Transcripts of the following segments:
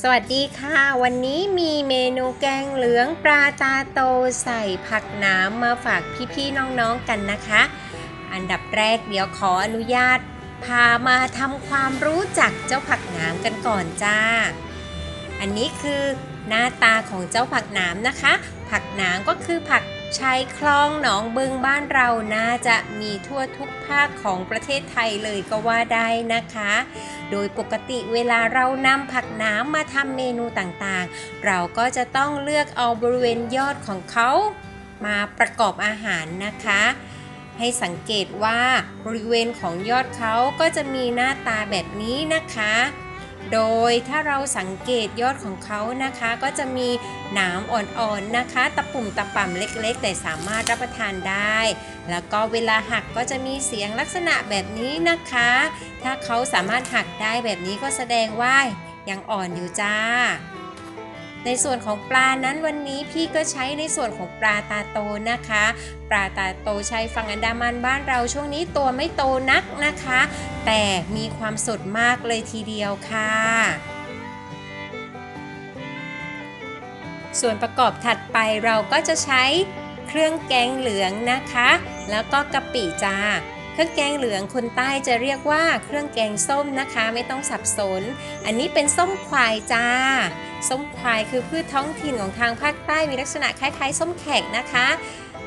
สวัสดีค่ะ วันนี้มีเมนูแกงเหลืองปลาตาโตใส่ผักหน้ำมาฝากพี่ๆน้องๆกันนะคะ อันดับแรกเดี๋ยวขออนุญาต พามาทำความรู้จักเจ้าผักหน้ำกันก่อนจ้า อันนี้คือหน้าตาของเจ้าผักหน้ำนะคะ ผักหน้ำก็คือผัก ชายคลองหนองบึงบ้านเราน่าจะมีทั่วทุกภาคของประเทศไทยเลยก็ว่าได้นะคะ โดยปกติเวลาเรานำผักน้ำมาทำเมนูต่างๆ เราก็จะต้องเลือกเอาบริเวณยอดของเขามาประกอบอาหารนะคะ ให้สังเกตว่าบริเวณของยอดเขาก็จะมีหน้าตาแบบนี้นะคะ โดยถ้าเราสังเกตยอดของเขานะคะ ก็จะมีหนามอ่อนๆนะคะ ตะปุ่มตะป่ำเล็กๆ แต่สามารถรับประทานได้ แล้วก็เวลาหักก็จะมีเสียงลักษณะแบบนี้นะคะ ถ้าเขาสามารถหักได้แบบนี้ก็แสดงว่ายังอ่อนอยู่จ้า ในส่วนของปลานั้นวันนี้พี่ก็ใช้ในส่วนของปลาตาโตนะคะ ปลาตาโตใช้ฝั่งอันดามันบ้านเราช่วงนี้ตัวไม่โตนักนะคะ แต่มีความสดมากเลยทีเดียวค่ะส่วนประกอบถัดไปเราก็จะใช้เครื่องแกงเหลืองนะคะ แล้วก็กะปิจ้า เครื่องแกงเหลืองคนใต้จะเรียกว่าเครื่องแกงส้มนะคะ ไม่ต้องสับสน อันนี้เป็นส้มควายจ้า ส้มควายคือพืชท้องถิ่นของทางภาคใต้มีลักษณะคล้ายๆ ส้มแขกนะคะ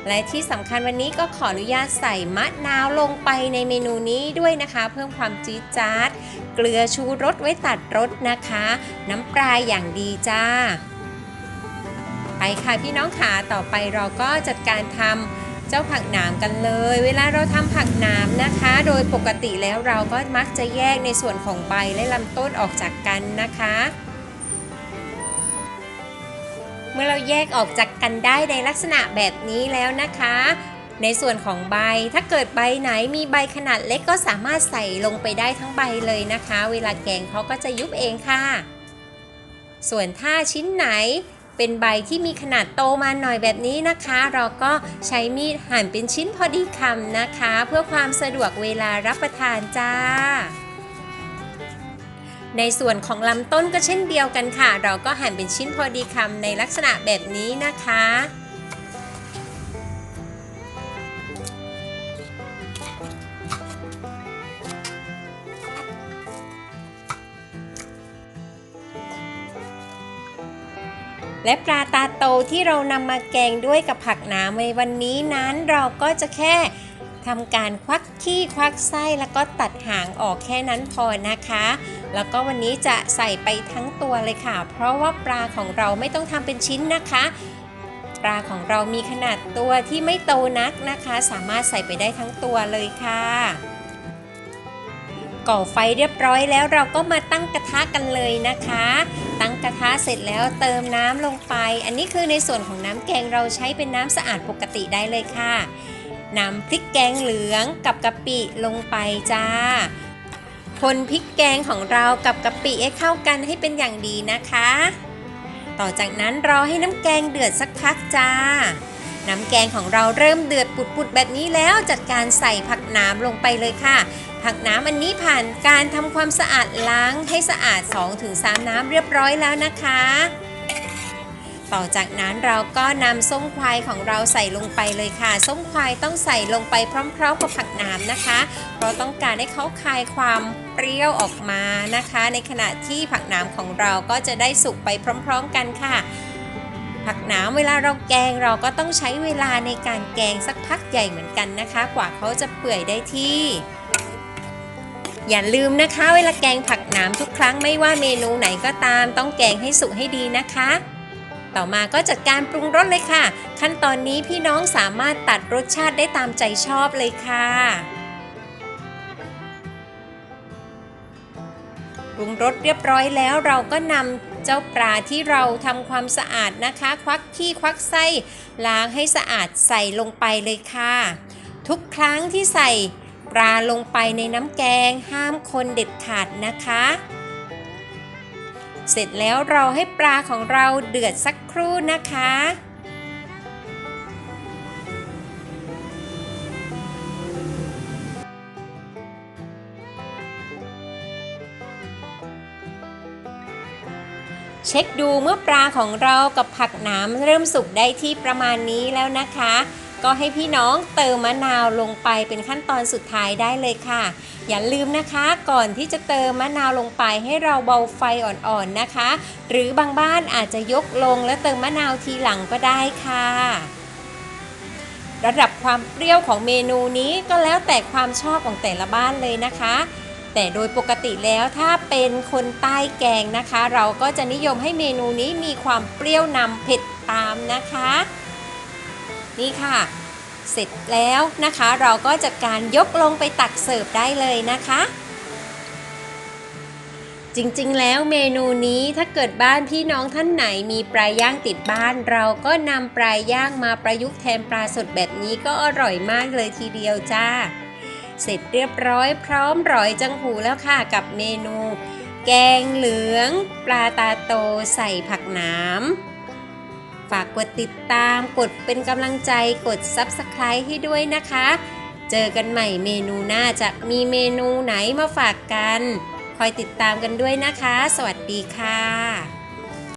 และที่สำคัญวันนี้ก็ขออนุญาตใส่มะนาวลงไปในเมนูนี้ด้วยนะคะ เพิ่มความจี๊ดจ๊าด เกลือชูรสไว้ตัดรสนะคะ น้ำปลาอย่างดีจ้า ไปค่ะพี่น้องขาต่อไปเราก็จัดการทำ เจ้าผักหนามกันเลย เวลาเราทำผักหนามนะคะ โดยปกติแล้วเราก็มักจะแยกในส่วนของใบและลำต้นออกจากกันนะคะ เมื่อเราแยกออกจากกันได้ในลักษณะแบบนี้แล้วนะคะในส่วนของใบ ถ้าเกิดใบไหนมีใบขนาดเล็กก็สามารถใส่ลงไปได้ทั้งใบเลยนะคะ เวลาแกงเขาก็จะยุบเองค่ะ ส่วนถ้าชิ้นไหน เป็นใบที่มีขนาดโตมาหน่อยแบบนี้นะคะ เราก็ใช้มีดหั่นเป็นชิ้นพอดีคำนะคะ เพื่อความสะดวกเวลารับประทานจ้าในส่วนของลำต้นก็เช่นเดียวกันค่ะ เราก็หั่นเป็นชิ้นพอดีคำในลักษณะแบบนี้นะคะ และปลาตาโตที่เรานำมาแกงด้วยกับผักหนามในวันนี้นั้นเราก็จะแค่ทำการควักขี้ควักไส้แล้วก็ตัดหางออกแค่นั้นพอนะคะ แล้วก็วันนี้จะใส่ไปทั้งตัวเลยค่ะ เพราะว่าปลาของเราไม่ต้องทำเป็นชิ้นนะคะ ปลาของเรามีขนาดตัวที่ไม่โตนักนะคะ สามารถใส่ไปได้ทั้งตัวเลยค่ะ ก่อไฟเรียบร้อยแล้วเราก็มาตั้งกระทะกันเลยนะคะ ตั้งกระทะเสร็จแล้วเติมน้ำลงไป อันนี้คือในส่วนของน้ำแกงเราใช้เป็นน้ำสะอาดปกติได้เลยค่ะนำพริกแกงเหลืองกับกะปิลงไปจ้า คนพริกแกงของเรากับกะปิให้เข้ากันให้เป็นอย่างดีนะคะ ต่อจากนั้นรอให้น้ำแกงเดือดสักพักจ้า น้ำแกงของเราเริ่มเดือดปุดๆแบบนี้แล้วจัดการใส่ผักหนามลงไปเลยค่ะ ผักน้ำอันนี้ผ่านการทำความสะอาดล้างให้สะอาด 2-3 น้ำเรียบร้อยแล้วนะคะ ต่อจากนั้นเราก็นำส้มควายของเราใส่ลงไปเลยค่ะ ส้มควายต้องใส่ลงไปพร้อมๆกับผักน้ำนะคะ เพราะต้องการให้เขาคายความเปรี้ยวออกมานะคะ ในขณะที่ผักน้ำของเราก็จะได้สุกไปพร้อม ๆ กันค่ะผักน้ำเวลาเราแกงเราก็ต้องใช้เวลาในการแกงสักพักใหญ่เหมือนกันนะคะ กว่าเขาจะเปื่อยได้ที่ อย่าลืมนะคะ เวลาแกงผักหนามทุกครั้งไม่ว่าเมนูไหนก็ตาม ต้องแกงให้สุกให้ดีนะคะ ต่อมาก็จัดการปรุงรสเลยค่ะ ขั้นตอนนี้พี่น้องสามารถตัดรสชาติได้ตามใจชอบเลยค่ะปรุงรสเรียบร้อยแล้วเราก็นำเจ้าปลาที่เราทำความสะอาดนะคะ ควักขี้ควักไส้ล้างให้สะอาดใส่ลงไปเลยค่ะ ทุกครั้งที่ใส่ ปลาลงไปในน้ำแกงห้ามคนเด็ดขาดนะคะ เสร็จแล้วเราให้ปลาของเราเดือดสักครู่นะคะ เช็คดูเมื่อปลาของเรากับผักหนามเริ่มสุกได้ที่ประมาณนี้แล้วนะคะ ก็ให้พี่น้องเติมมะนาวลงไปเป็นขั้นตอนสุดท้ายได้เลยค่ะ อย่าลืมนะคะก่อนที่จะเติมมะนาวลงไปให้เราเบาไฟอ่อนๆนะคะ หรือบางบ้านอาจจะยกลงแล้วเติมมะนาวทีหลังก็ได้ค่ะ ระดับความเปรี้ยวของเมนูนี้ก็แล้วแต่ความชอบของแต่ละบ้านเลยนะคะแต่โดยปกติแล้วถ้าเป็นคนใต้แกงนะคะ เราก็จะนิยมให้เมนูนี้มีความเปรี้ยวนำเผ็ดตามนะคะ นี่ค่ะ เสร็จแล้วนะคะเราก็จัดการยกลงไปตักเสิร์ฟได้เลยนะคะ จริงๆ แล้วเมนูนี้ถ้าเกิดบ้านพี่น้องท่านไหนมีปลาย่างติดบ้าน เราก็นำปลาย่างมาประยุกต์แทนปลาสดแบบนี้ก็อร่อยมากเลยทีเดียวจ้า เสร็จเรียบร้อยพร้อมร้อยจังหูแล้วค่ะกับเมนู แกงเหลือง ปลาตาโตใส่ผักหนาม ฝากกดติดตามกดเป็นกำลังใจกด Subscribe ให้ด้วยนะคะ เจอกันใหม่เมนูหน้าจะมีเมนูไหนมาฝากกัน คอยติดตามกันด้วยนะคะ สวัสดีค่ะ